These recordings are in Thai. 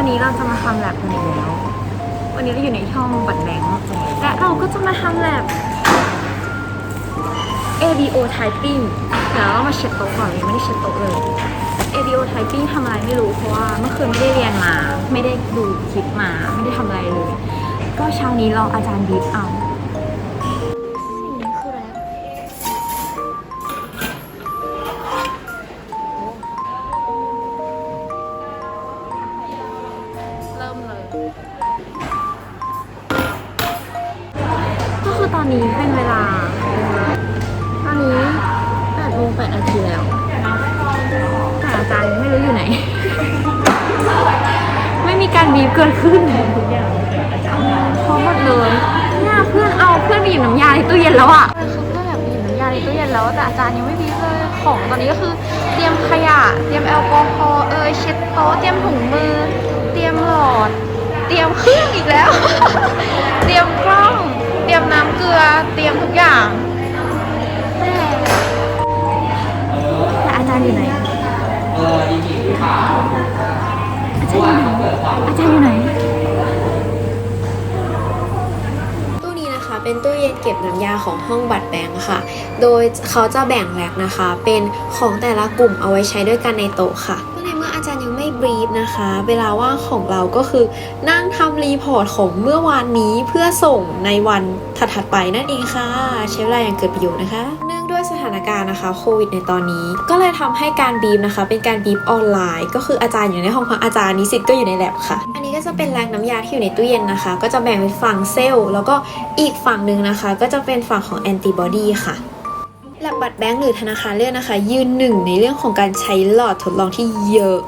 วันนี้เราจะมาทำแลบกันอีกแล้ว วันนี้เราอยู่ในห้องบัตรแบงค์และเราก็จะมาทำแลบ ABO typing เดี๋ยวเรามาเช็ดโต๊ะก่อนยังไม่ได้เช็ดโต๊ะเลย ABO typing ทำอะไรไม่รู้เพราะว่าเมื่อคืนไม่ได้เรียนมา ไม่ได้ดูคลิปมา ไม่ได้ทำอะไรเลย ก็เช้านี้เราอาจารย์บีบเอา มีเกิดขึ้นเอางพร้อมหมดเลยเนี่ยเพื่อนเอาเพื่อนไปหยิบน้ำยาในตู้เย็นแล้วอะคือเพื่อนแบบไปหยิบน้ำยาในตู้เย็นแล้วแต่อาจารย์ยังไม่มีเลยของตอนนี้ก็คือเตรียมขยะ เตรียมแอลกอฮอล์เอยเช็ดโต๊ะเตรียมถุงมือ เตรียมหลอด เตรียมเครื่องอีกแล้ว เตรียมกล้อง อาจาอยู่ไหน ตู้นี้นะคะเป็นตู้เย็นเก็บน้ำยาของห้องบัตรแบงค์ค่ะ โดยเขาจะแบ่งแรกนะคะ เป็นของแต่ละกลุ่มเอาไว้ใช้ด้วยกันในโต๊ะค่ะในเมื่ออาจารย์ยัง บรีฟนะคะ เวลาว่างของเราก็คือนั่งทำรีพอร์ตของเมื่อวานนี้เพื่อส่งในวันถัดๆไปนั่นเองค่ะ ใช้เวลาอย่างเกิดประโยชน์นะคะเนื่องด้วยสถานการณ์นะคะโควิดในตอนนี้ ก็เลยทำให้การบีฟนะคะ เป็นการบีฟออนไลน์ ก็คืออาจารย์อยู่ในห้องพักอาจารย์นิสิตก็อยู่ในแลบค่ะ อันนี้ก็จะเป็นแรงน้ำยาที่อยู่ในตู้เย็นนะคะ ก็จะแบ่งเป็นฝั่งเซลล์แล้วก็อีกฝั่งหนึ่งนะคะ ก็จะเป็นฝั่งของแอนติบอดีค่ะ หลักบัตรแบงก์หรือธนาคารเลือกนะคะ ยืนหนึ่งในเรื่องของการใช้หลอดทดลองที่เยอะ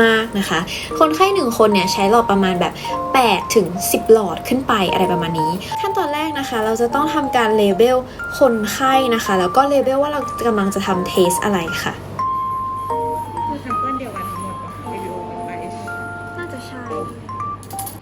มากๆนะคะ คนไข้หนึ่งคนเนี่ยใช้หลอดประมาณแบบ8ถึง10 หลอดขึ้นไปอะไรประมาณนี้ ขั้นตอนแรกนะคะ เราจะต้องทำการเลเบลคนไข้นะคะ แล้วก็เลเบลว่าเรากำลังจะทำเทสอะไรค่ะคือแซมเปิลเดียวกันทั้งหมดปะวิดีโอกับไอซ์น่าจะใช่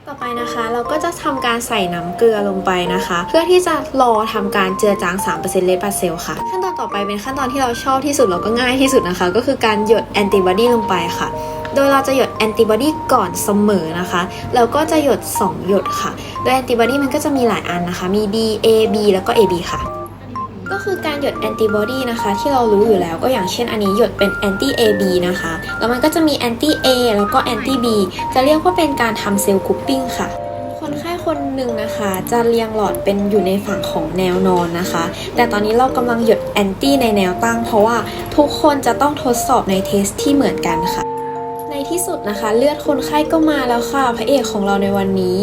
ต่อไปนะคะเราก็จะทำการใส่น้ำเกลือลงไปนะคะ เพื่อที่จะรอทำการเจือจาง3%เลดบาเซลค่ะ ขั้นตอนต่อไปเป็นขั้นตอนที่เราชอบที่สุดแล้วก็ง่ายที่สุดนะคะ ก็คือการหยดแอนติบอดีลงไปค่ะ โดยเราจะหยดแอนติบอดีก่อนเสมอนะคะแล้วก็จะหยด 2 หยดค่ะ โดยแอนติบอดีมันก็จะมีหลายอันนะคะ มี D A B แล้วก็ A B ค่ะ ก็คือการหยดแอนติบอดีนะคะ ที่เรารู้อยู่แล้วก็อย่างเช่นอันนี้หยดเป็นแอนตี้ AB นะคะ แล้วมันก็จะมีแอนตี้ A แล้วก็แอนตี้ B จะเรียกว่าเป็นการทำเซลล์กรุ๊ปปิ้งค่ะคนไข้คนหนึ่งนะคะจะเรียงหลอดเป็นอยู่ในฝั่งของแนวนอนนะคะ แต่ตอนนี้เรากำลังหยดแอนตี้ในแนวตั้ง เพราะว่าทุกคนจะต้องทดสอบในเทสที่เหมือนกันค่ะ ในที่สุดนะคะ เลือดคนไข้ก็มาแล้วค่ะ พระเอกของเราในวันนี้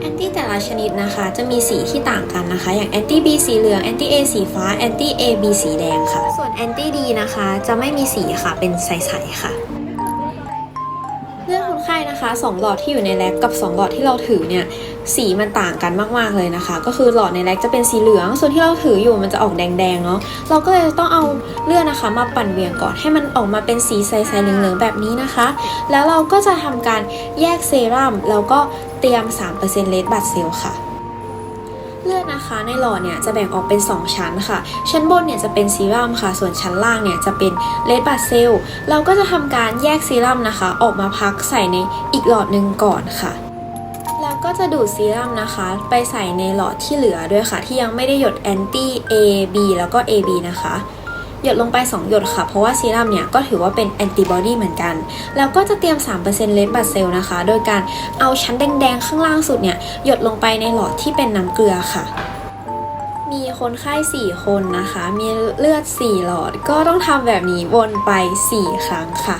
แอนตี้แต่ละชนิดนะคะ จะมีสีที่ต่างกันนะคะ อย่างแอนตี้ B สีเหลืองแอนตี้ A สีฟ้าแอนตี้ A B สีแดงค่ะ ส่วนแอนตี้ D นะคะ จะไม่มีสีค่ะเป็นใสๆค่ะเลือดคนไข้นะคะ2หลอดที่อยู่ในแล็กกับ 2 หลอดที่เราถือเนี่ยสีมันต่างกันมากๆเลยนะคะ ก็คือหลอดในแล็กจะเป็นสีเหลือง ส่วนที่เราถืออยู่มันจะออกแดงๆเนาะเราก็เลยต้องเอาเลือดนะคะ มาปั่นเวียงก่อนให้มันออกมาเป็นสีใสๆเหลืองๆแบบนี้นะคะ แล้วเราก็จะทำการแยกเซรั่มแล้วก็ เตรียม 3%เลดบัตเซลค่ะเลือดนะคะในหลอดเนี่ยจะแบ่งออกเป็น 2 ชั้นค่ะ ชั้นบนเนี่ยจะเป็นซีรัมค่ะ ส่วนชั้นล่างเนี่ยจะเป็นเลดบัตเซลเราก็จะทำการแยกซีรัมนะคะ ออกมาพักใส่ในอีกหลอดหนึ่งก่อนค่ะ แล้วก็จะดูดซีรัมนะคะ ไปใส่ในหลอดที่เหลือด้วยค่ะ ที่ยังไม่ได้หยดแอนตี้ A B แล้วก็ A B นะคะ หยดลงไป 2 หยดค่ะ เพราะว่าซีรัมเนี่ยก็ถือว่าเป็นแอนติบอดีเหมือนกัน แล้วก็จะเตรียม 3%เลดบัตเซลนะคะ โดยการเอาชั้นแดงๆ ข้างล่างสุดเนี่ยหยดลงไปในหลอดที่เป็นน้ำเกลือค่ะมีคนไข้ 4 คนนะคะ มีเลือด 4 หลอด ก็ต้องทำแบบนี้วนไป 4 ครั้งค่ะ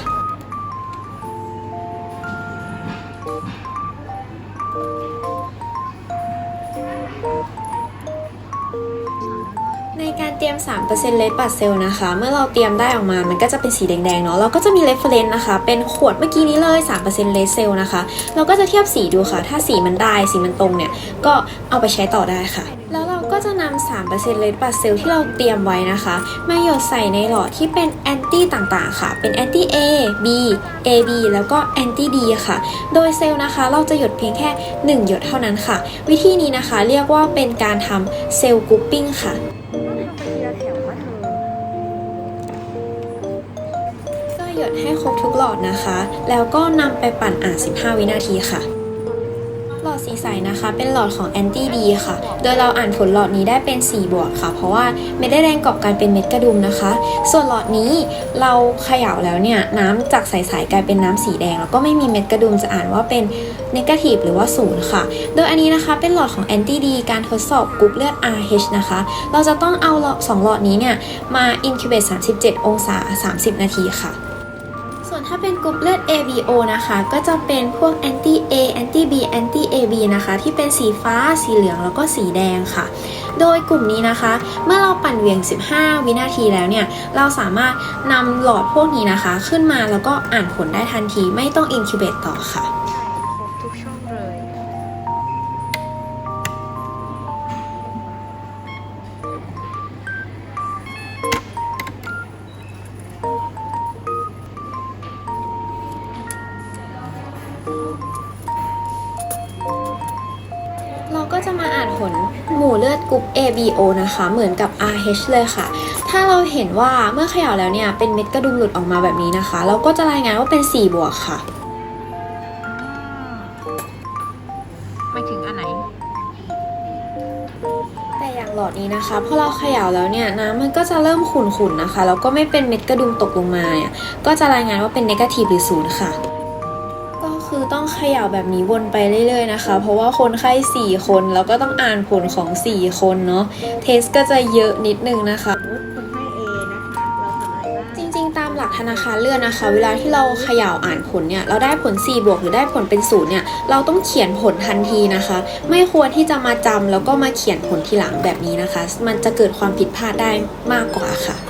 เตรียม 3%เลดบัตเซลนะคะ เมื่อเราเตรียมได้ออกมา มันก็จะเป็นสีแดงๆเนาะ เราก็จะมีเรฟเฟรนซ์นะคะ เป็นขวดเมื่อกี้นี้เลย 3%เลดเซลนะคะ เราก็จะเทียบสีดูค่ะ ถ้าสีมันได้ สีมันตรงเนี่ย ก็เอาไปใช้ต่อได้ค่ะ แล้วเราก็จะนำ3%เลดบัตเซลที่เราเตรียมไว้นะคะ มาหยดใส่ในหลอดที่เป็นแอนตี้ต่างๆ ค่ะ เป็นแอนตี้ A B A B แล้วก็แอนตี้ D ค่ะ โดยเซลล์นะคะ เราจะหยดเพียงแค่ 1 หยดเท่านั้นค่ะ วิธีนี้นะคะ เรียกว่าเป็นการทำเซลล์กรุ๊ปปิ้งค่ะ ดให้ครบทุกหลอดนะคะ แล้วก็นำไปปั่นอ่าน 15 วินาทีค่ะหลอดสีใสนะคะ เป็นหลอดของแอนตี้ดีค่ะ โดยเราอ่านผลหลอดนี้ได้เป็น 4 บวกค่ะ เพราะว่าเม็ดได้แรงกอบการเป็นเม็ดกระดุมนะคะ ส่วนหลอดนี้เราเขย่าแล้วเนี่ยน้ำจากใสๆกลายเป็นน้ำสีแดง แล้วก็ไม่มีเม็ดกระดุมจะอ่านว่าเป็นนกาทีฟหรือว่าศูนย์ค่ะ โดยอันนี้นะคะเป็นหลอดของแอนตี้ดีการทดสอบกรุ๊ปเลือด RH นะคะ เราจะต้องเอาหลอดสองหลอดนี้เนี่ยมาอินคิวเบต37 องศา 30 นาทีค่ะ ถ้าเป็นกรุ๊ปเลือด ABO นะคะ ก็จะเป็นพวก anti A anti B anti AB นะคะ ที่เป็นสีฟ้า สีเหลือง แล้วก็สีแดงค่ะ โดยกลุ่มนี้นะคะ เมื่อเราปั่นเหวี่ยง 15 วินาทีแล้วเนี่ย เราสามารถนำหลอดพวกนี้นะคะ ขึ้นมาแล้วก็อ่านผลได้ทันที ไม่ต้องอินคิวเบตต่อค่ะ กรุ๊ป ABO นะคะ เหมือนกับ RH เลยค่ะ ถ้าเราเห็นว่าเมื่อเขย่าแล้วเนี่ย เป็นเม็ดกระดุมหลุดออกมาแบบนี้นะคะ เราก็จะรายงานว่าเป็น 4 บวกค่ะไม่ถึงอันไหน แต่อย่างหลอดนี้นะคะพอเราเขย่าแล้วเนี่ยน้ำมันก็จะเริ่มขุ่นๆนะคะ แล้วก็ไม่เป็นเม็ดกระดุมตกลงมาเนี่ยก็จะรายงานว่าเป็นนกาทีฟหรือศูนย์ค่ะก็คือ ต้องเขย่าแบบนี้วนไปเรื่อยๆนะคะ เพราะว่าคนไข้ 4 คนแล้วก็ต้องอ่านผลของ 4 คนเนาะเทสก็จะเยอะนิดนึงนะคะคนไข้เอนะคะเราทำอะไรบ้างจริงๆตามหลักธนาคารเลือดนะคะ เวลาที่เราเขย่าอ่านผลเนี่ยเราได้ผล 4 บวกหรือได้ผลเป็นศูนย์เนี่ยเราต้องเขียนผลทันทีนะคะ ไม่ควรที่จะมาจำแล้วก็มาเขียนผลทีหลังแบบนี้นะคะ มันจะเกิดความผิดพลาดได้มากกว่าค่ะจะ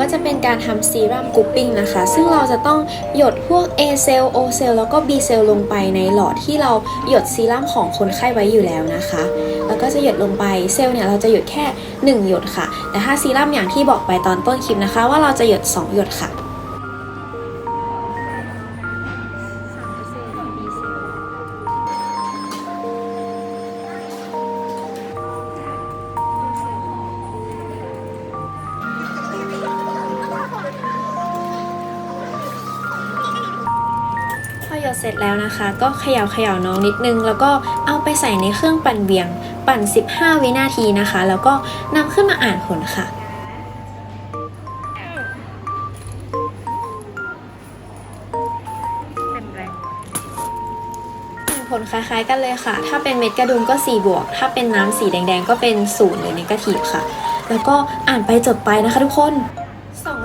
ก็จะเป็นการทำซีรัมกรุ๊ปปิ้งนะคะ ซึ่งเราจะต้องหยดพวก A เซล O เซลแล้วก็ B เซลลงไปในหลอดที่เราหยดซีรัมของคนไข้ไว้อยู่แล้วนะคะ แล้วก็จะหยดลงไปเซลล์เนี่ยเราจะหยดแค่ 1 หยดค่ะ แต่ถ้าซีรัมอย่างที่บอกไปตอนต้นคลิปนะคะ ว่าเราจะหยด 2 หยดค่ะ ดเสร็จแล้วนะคะ ก็เขย่าเขย่าน้องนิดนึง แล้วก็เอาไปใส่ในเครื่องปั่นเวียง ปั่น 15 วินาทีนะคะ แล้วก็นำขึ้นมาอ่านผลค่ะเต็มแรงผลคล้ายๆกันเลยค่ะ ถ้าเป็นเม็ดกระดุมก็ 4 บวก ถ้าเป็นน้ำสีแดงๆ ก็เป็น 0 หรือ negative ค่ะ แล้วก็อ่านไปจดไปนะคะทุกคน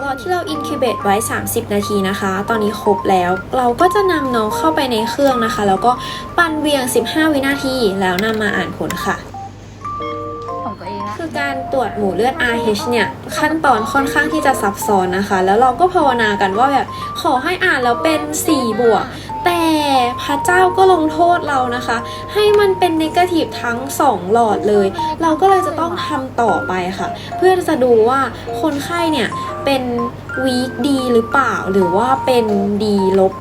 สองหลอดที่เราอินคิวเบตไว้ 30 นาทีนะคะ ตอนนี้ครบแล้ว เราก็จะนำน้องเข้าไปในเครื่องนะคะ แล้วก็ปั่นเวียง 15 วินาที แล้วนำมาอ่านผลค่ะของตัวเองละคือการตรวจหมู่เลือด RH เนี่ยขั้นตอนค่อนข้างที่จะซับซ้อนนะคะ แล้วเราก็ภาวนากันว่าแบบขอให้อ่านแล้วเป็น 4 บวก แต่พระเจ้าก็ลงโทษเรานะคะ ให้มันเป็นนกาทีฟทั้ง 2 หลอดเลย เราก็เลยจะต้องทำต่อไปค่ะ เพื่อจะดูว่าคนไข้เนี่ยเป็นวีคดีหรือเปล่าหรือว่าเป็นดีลบ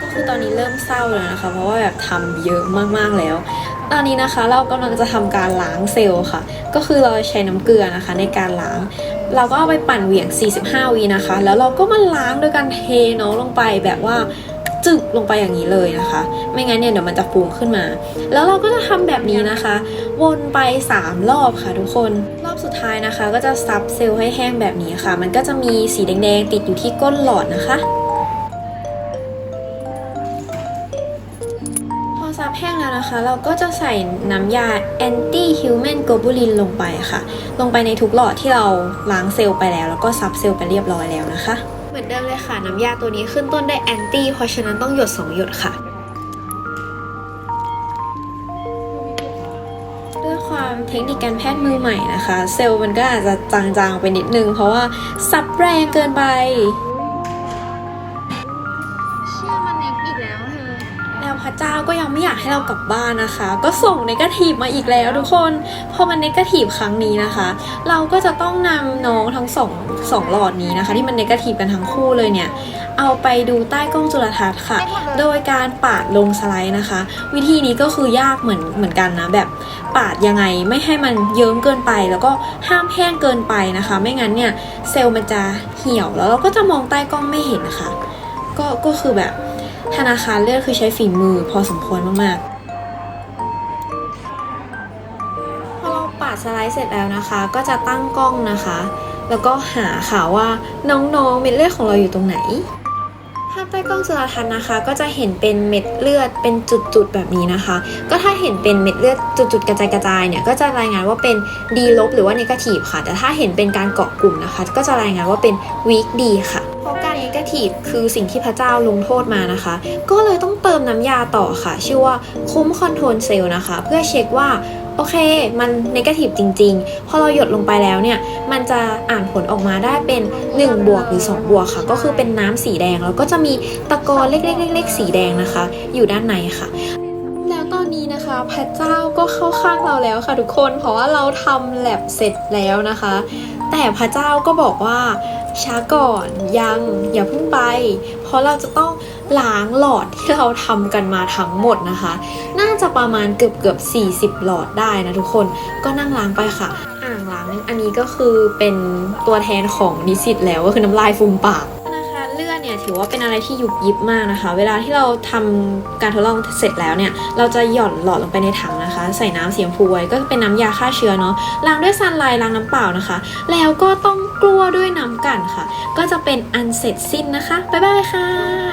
ก็คือตอนนี้เริ่มเศร้าแล้วนะคะ เพราะว่าแบบทำเยอะมากๆแล้ว ตอนนี้นะคะเรากำลังจะทำการล้างเซลล์ค่ะ ก็คือเราใช้น้ำเกลือนะคะ ในการล้าง เราก็เอาไปปั่นเหวี่ยง 45วีนะคะ แล้วเราก็มาล้างโดยการเทน้องลงไปแบบว่า จึกลงไปอย่างนี้เลยนะคะ ไม่งั้นเนี่ยเดี๋ยวมันจะฟูมขึ้นมา แล้วเราก็จะทำแบบนี้นะคะ วนไป 3 รอบค่ะทุกคน รอบสุดท้ายนะคะ ก็จะซับเซลล์ให้แห้งแบบนี้ค่ะ มันก็จะมีสีแดงๆติดอยู่ที่ก้นหลอดนะคะพอซับแห้งแล้วนะคะ เราก็จะใส่น้ำยา anti human globulin ลงไปค่ะ ลงไปในทุกหลอดที่เราล้างเซลล์ไปแล้ว แล้วก็ซับเซลล์ไปเรียบร้อยแล้วนะคะ เหมือนเดิมเลยค่ะ น้ำยาตัวนี้ขึ้นต้นได้แอนตี้เพราะฉะนั้นต้องหยด 2 หยดค่ะ ด้วยความเทคนิคการแพทย์มือใหม่นะคะ เซลล์มันก็อาจจะจางๆไปนิดนึง เพราะว่าซับแรงเกินไป ให้เรากลับบ้านนะคะ ก็ส่งเนกาทีฟมาอีกแล้วทุกคนพอมันเนกาทีฟครั้งนี้นะคะ เราก็จะต้องนำน้องทั้งสองสองหลอดนี้นะคะ ที่มันเนกาทีฟกันทั้งคู่เลยเนี่ยเอาไปดูใต้กล้องจุลทรรศน์ค่ะ โดยการปาดลงสไลด์นะคะ วิธีนี้ก็คือยากเหมือนเหมือนกันนะแบบปาดยังไงไม่ให้มันเยิ้มเกินไป แล้วก็ห้ามแห้งเกินไปนะคะ ไม่งั้นเนี่ยเซลล์มันจะเหี่ยวแล้วเราก็จะมองใต้กล้องไม่เห็นนะคะ ก็ก็คือแบบ ธนาคารเลือดคือใช้ฝีมือพอสมควรมากๆ พอเราปาดสไลด์เสร็จแล้วนะคะ ก็จะตั้งกล้องนะคะ แล้วก็หาค่ะว่าน้องๆเม็ดเลือดของเราอยู่ตรงไหนภาพใต้กล้องจุลทรรศน์นะคะ ก็จะเห็นเป็นเม็ดเลือดเป็นจุดๆแบบนี้นะคะ ก็ถ้าเห็นเป็นเม็ดเลือดจุดๆกระจายกระจายๆเนี่ยก็จะรายงานว่าเป็นดีลบหรือว่าเนกาทีฟค่ะ แต่ถ้าเห็นเป็นการเกาะกลุ่มนะคะ ก็จะรายงานว่าเป็นวีคดีค่ะ กาทีฟคือสิ่งที่พระเจ้าลงโทษมานะคะ ก็เลยต้องเติมน้ำยาต่อค่ะ ชื่อว่าคุ้มคอนโทรลเซลล์นะคะ เพื่อเช็คว่าโอเค มันนกาทีฟจริง ๆ พอเราหยดลงไปแล้วเนี่ย มันจะอ่านผลออกมาได้เป็น 1 บวกหรือ 2 บวกค่ะ ก็คือเป็นน้ำสีแดง แล้วก็จะมีตะกอนเล็กๆๆๆสีแดงนะคะ อยู่ด้านในค่ะแล้วตอนนี้นะคะพระเจ้าก็เข้าข้างเราแล้วค่ะทุกคน เพราะว่าเราทำแลบเสร็จแล้วนะคะ แต่พระเจ้าก็บอกว่า ช้าก่อนยังอย่าเพิ่งไป เพราะเราจะต้องล้างหลอดที่เราทำกันมาทั้งหมดนะคะ น่าจะประมาณเกือบเกือบ40 หลอดได้นะทุกคนก็นั่งล้างไปค่ะ อ่างล้างอันนี้ก็คือเป็นตัวแทนของนิสิตแล้วก็คือน้ำลายฟูมปากนะคะ เนี่ยถือว่าเป็นอะไรที่ยุบยิบมากนะคะ เวลาที่เราทำการทดลองเสร็จแล้วเนี่ย เราจะหย่อนหลอดลงไปในถังนะคะ ใส่น้ำสีชมพูไว้ก็เป็นน้ำยาฆ่าเชื้อเนาะล้างด้วยซันไลน์ล้างน้ำเปล่านะคะ แล้วก็ต้องกลัวด้วยน้ำกันค่ะ ก็จะเป็นอันเสร็จสิ้นนะคะบ๊ายบายค่ะ